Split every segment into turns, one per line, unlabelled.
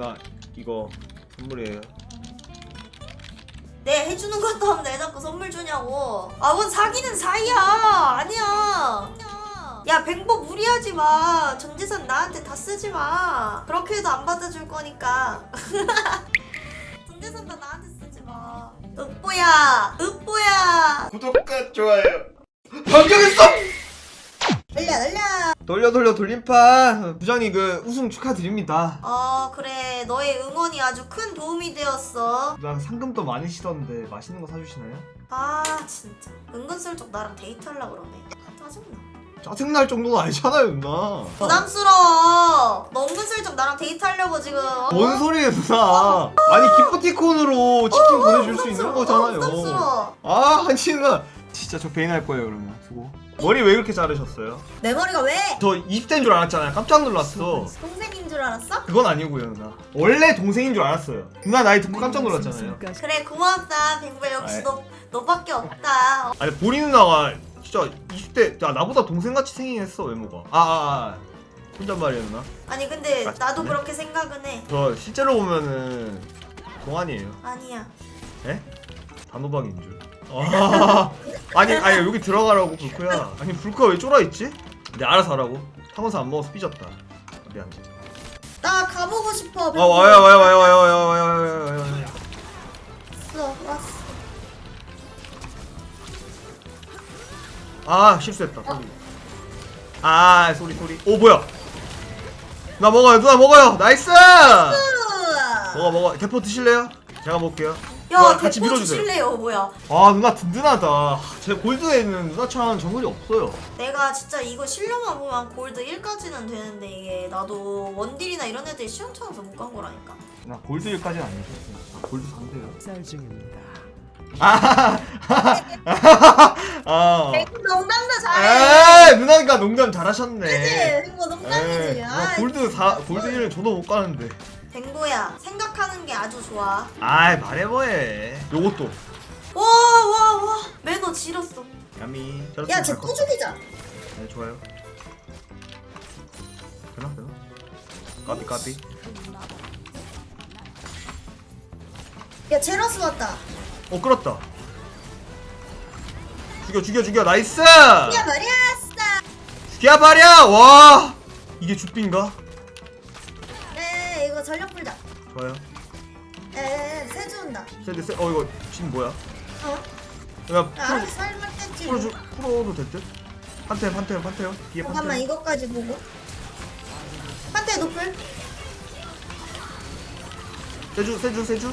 누나 이거 선물이에요.
내 해주는 것도 없는데 왜 자꾸 선물 주냐고. 아 뭔 사귀는 사이야. 아니야. 야 뱅보 무리하지 마. 전 재산 나한테 다 쓰지 마. 그렇게 해도 안 받아줄 거니까. 전 재산 다 나한테 쓰지 마. 읍보야 읍보야.
구독과 좋아요. 변경했어.
돌려 돌려
돌림판. 부장님 그 우승 축하드립니다.
어 그래 너의 응원이 아주 큰 도움이 되었어
누나 상금도 많으시던데 맛있는 거 사주시나요?
아 진짜 은근슬쩍 나랑 데이트하려고 그러네 짜증나
짜증날 정도는 아니잖아요 누나.
부담스러워 너 은근슬쩍 나랑 데이트하려고 지금 어?
뭔 소리예요 누나. 아니 기프티콘으로 치킨 보내줄 수 있는
부담스러워.
거잖아요.
어, 부담스러워
아 아니 누나. 진짜 저 베인 할 거예요 그러면 수고. 머리 왜 이렇게 자르셨어요?
내 머리가 왜?
저 20대인 줄 알았잖아요. 깜짝 놀랐어.
동생인 줄 알았어?
그건 아니고요 누나. 원래 동생인 줄 알았어요. 누나 나이 듣고 깜짝 놀랐잖아요.
그래 고맙다 뱅배 역시
아이.
너 너밖에 없다
아니 보리 누나가 진짜 20대 야 나보다 동생같이 생긴 했어 외모가 아아 아, 혼잣말이야 누나
아니 근데
아,
나도
네?
그렇게 생각은 해
저 실제로 보면은 동안이에요
아니야
에? 단호박인 줄 아, 아니 아니 여기 들어가라고 불코야. 아니 불코가 왜 쫄아 있지? 내 알아서 하라고. 타곤사 안 먹어서 삐졌다. 미안
나 가보고 싶어
아 와요 와요 와요 와요 와요 와요 와요 와요 와요
왔어 왔어.
아 실수했다. 소리 아 소리 소리. 오 뭐야? 나 먹어요 누나 먹어요. 나이스! 먹어 먹어. 대포 드실래요? 제가 먹을게요
야
누나 같이
대포
밀어주세요.
주실래요? 뭐야?
아 누나 든든하다. 제 골드에 있는 누나처럼 정글이 없어요.
내가 진짜 이거 실력만 보면 골드 1까지는 되는데 이게 나도 원딜이나 이런 애들 시험 쳐서 못 간 거라니까.
누나 골드 1까지는 아니셨어요 골드 3대요.
쌀 중입니다.
아 아.
농담도 잘해.
에이 누나가 농담 잘하셨네.
이거
에이,
농담이지.
누나 골드 4 골드 1은 저도 못 가는데
뱅고야? 생각하는 게 아주 좋아.
아이 말해 뭐해. 요것도.
와 와 와. 매너 지렸어.
야미
야쟤 꾸죽이자.
네 좋아요. 되나 되나? 까비 까비.
야 제라스 왔다.
어 끌었다. 죽여 죽여 죽여. 나이스!
야 말이야
죽여버려! 와! 이게
전력
좋아요?
에 세주 온다.
세대 세어 이거 지금 뭐야?
어?
야
아,
풀어
뗐지 뭐.
풀어줘 풀어도 될듯? 판테요 판테요 판테요 뒤에
잠깐만
판테요
이거까지 보고. 한대 노플.
세주 세주 세주?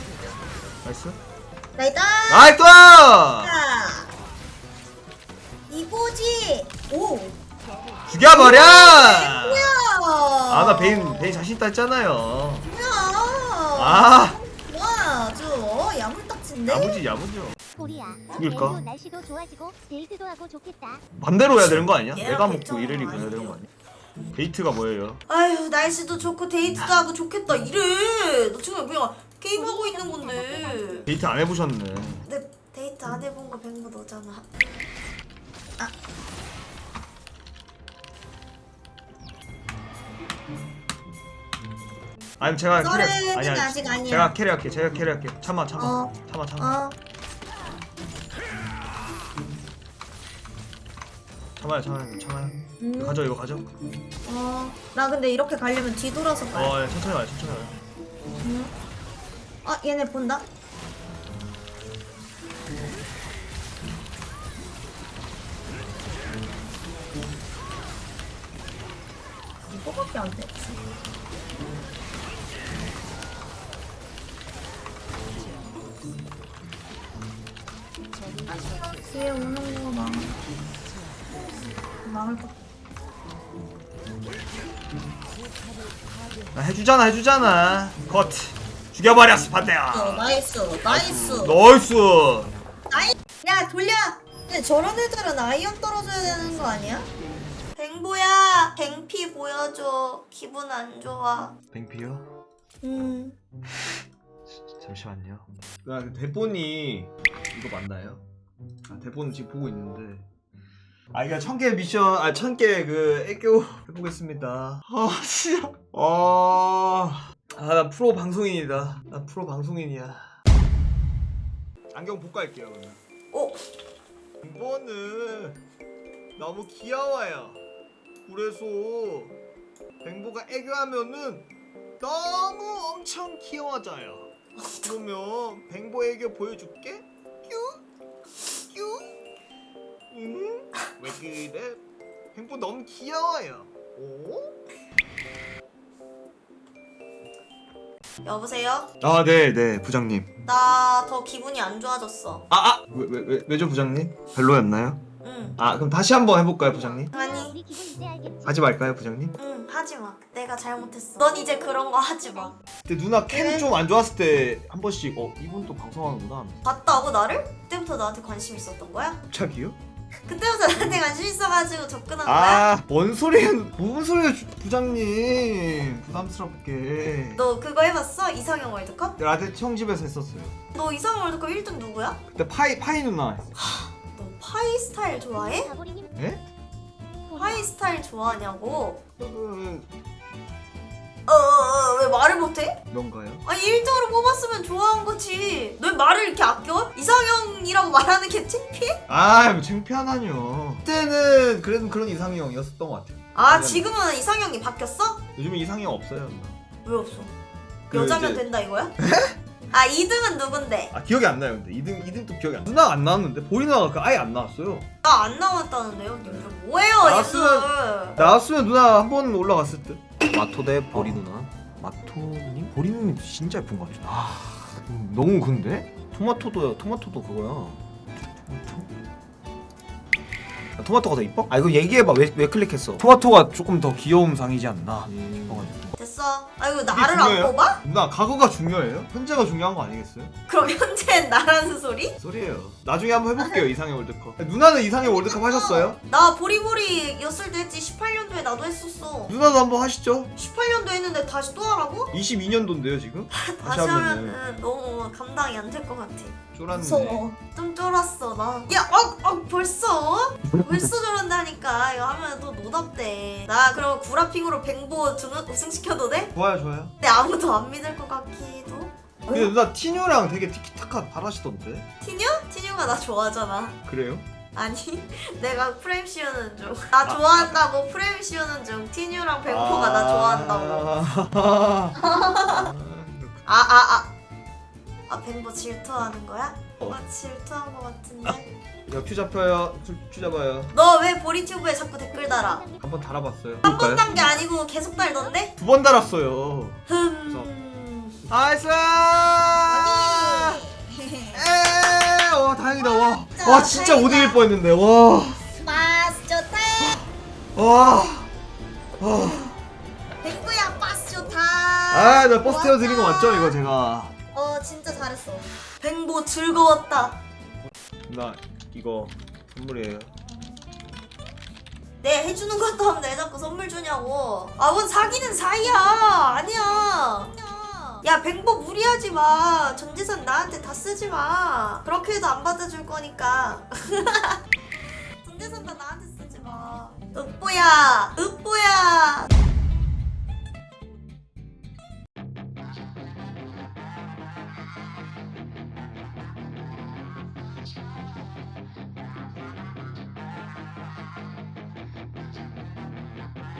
나이스.
나이다.
나이스!
자, 이거지. 오.
죽여버려!
뭐야?
아나 베인 베인 자신 있다 했잖아요.
뭐야 아와 아주 어, 야물딱진데
야무지 야무져
보리야.
죽일까?
내일도 날씨도 좋아지고 데이트도 하고 좋겠다.
반대로 해야 되는 거 아니야?
얘랑
내가 먹고
결정은
이래리 보내야 되는. 거 아니야? 데이트가 뭐예요?
아휴 날씨도 좋고 데이트도 하고 좋겠다 이래 너 지금 그냥 게임 하고 있는 건데
데이트 안 해보셨네
내 데이트 안 해본 거 뱅고 너잖아
아니 제가 캐리 아니 아니
아직 아니야.
제가 캐리할게 제가 캐리할게 참아 참아.
어.
참아 참아.
어.
참아요 참아요 참아요.
음.
가져 이거 가져
어, 나 근데 이렇게 가려면 뒤돌아서 가야
어 예, 천천히 와요 천천히 와요.
음. 아 얘네 본다? 이거밖에 안 돼. 뒤에 오는 거 망. 망을 것.
나 해주잖아 해주잖아 컷 죽여버렸어 반대야
나이스, 나이스.
나이스
야 돌려 근데 저런 애들은 아이언 떨어져야 되는 거 아니야? 뱅보야 뱅피 보여줘 기분 안 좋아
뱅피요?
음
잠시만요 아, 그 대본이 이거 맞나요? 아 대본 지금 보고 있는데. 아 이거 천개 미션 아 천 개 그 애교 해보겠습니다. 아 진짜. 아. 아나 프로 방송인이다. 나 프로 방송인이야. 안경 벗고 할게요 그러면.
어?
뱅보는 너무 귀여워요. 그래서 뱅보가 애교하면은 너무 엄청 귀여워져요. 그러면 뱅보 애교 보여줄게 그래? 뱅보 너무 귀여워요 오?
여보세요?
아, 네, 네, 부장님.
나 더 기분이 안 좋아졌어.
아, 아, 왜, 왜, 왜, 왜죠, 부장님? 별로였나요?
응.
아, 그럼 다시 한번 해볼까요, 부장님?
아니,
우리 기분 이제 알겠지?
하지 말까요, 부장님?
응, 하지 마. 내가 잘못했어. 넌 이제 그런 거 하지 마.
근데 누나 캠
네.
좀안 좋았을 때 한 번씩 어 이분 또 방송하는구나.
봤다고 나를? 그때부터 나한테 관심 있었던 거야?
갑자기요?
그때부터 나한테 관심 있어가지고 접근한 거야?
아, 뭔 소리예요? 무슨 소리예요, 주- 부장님? 부담스럽게.
너 그거 해봤어? 이상형 월드컵?
라떼 형 집에서 했었어요.
너 이상형 월드컵 1등 누구야?
그때 파이 파이 누나. 했어.
너 파이 스타일 좋아해?
예?
파이 스타일 좋아하냐고?
그
어, 어, 어, 왜 말을 못해?
뭔가요?
아니 1등으로 뽑았으면 좋아한 거지. 너 말을 이렇게 아껴? 이상형이라고 말하는 게 창피해?
아, 뭐 창피하다뇨. 그때는 그래도 그런 이상형이었었던 것 같아요.
아
네.
지금은 이상형이 바뀌었어?
요즘은 이상형 없어요. 누나.
왜 없어?
그
여자면
이제-
된다 이거야? 아 2등은 누군데?
아 기억이 안 나요 근데 2등 2등도 기억이 안 나. 누나 안 나왔는데 보리 누나가 그 아예 안 나왔어요.
나 안 나왔다는데요? 님들 뭐예요
나왔으면-
님들
나왔으면 누나 한 번 올라갔을 듯.
마토 대 보리 누나. 마토님? 보리 누님 진짜 예쁜 것 같아. 아, 음, 너무 근데? 토마토도요. 토마토도 그거야. 토마토? 아, 토마토가 더 이뻐? 아 이거 얘기해봐. 왜, 왜 클릭했어?
토마토가 조금 더 귀여움 상이지 않나
음.
아 이거
이게
나를 안
중요해요?
뽑아?
누나 과거가 중요해요? 현재가 중요한 거 아니겠어요?
그럼 현재는 나라는 소리?
소리예요. 나중에 한번 해볼게요 이상형 월드컵. 누나는 이상형 월드컵 하셨어요?
나 보리보리였을 때 했지 18년도에 나도 했었어
누나도 한번 하시죠.
18년도 했는데 다시 또 하라고?
22년도인데요 지금?
다시 하면은 너무 감당이 안 될 것 같아
쫄았네.
무서워 좀 쫄았어 나 야 어, 어, 벌써? 벌써 저런다니까 이거 하면 또 노답대 나 그럼 구라핑으로 뱅보 중- 우승시켜도 돼?
좋아요 좋아요.
근데 아무도 안 믿을 것 같기도
근데 누나 티뉴랑 되게 티키타카 잘하시던데.
티뉴? 티뉴가 나 좋아하잖아
그래요?
아니 내가 프레임 씌우는 중 나 좋아한다고 프레임 씌우는 중 티뉴랑 뱅보가 나 좋아한다고
좋아한다고.
아 아 아 아 뱅보 질투하는 거야?
어.
아 질투한 것 같은데
야, 큐 잡혀요. 큐, 큐 잡아요.
너 왜 보리튜브에 자꾸 댓글 달아?
한 번 달아봤어요.
한번단게 아니고 계속 달던데?
두 번 달았어요.
흠
나이스! 에, 와 다행이다. 와, 와 진짜 5대1 뻔했는데. 와,
빠스 좋다
와, 와.
뱅구야 빠스 좋다
아, 나 버스 태워 드린 거 맞죠? 이거 제가.
어 진짜 잘했어. 뱅보 즐거웠다.
나 이거 선물이에요.
내 해주는 것도 없는데 왜 자꾸 선물 주냐고. 아 뭔 사귀는 사이야. 아니야. 야 뱅보 무리하지 마. 전 재산 나한테 다 쓰지 마. 그렇게 해도 안 받아줄 거니까. 전 재산 다 나한테 쓰지 마. 읍보야 읍보야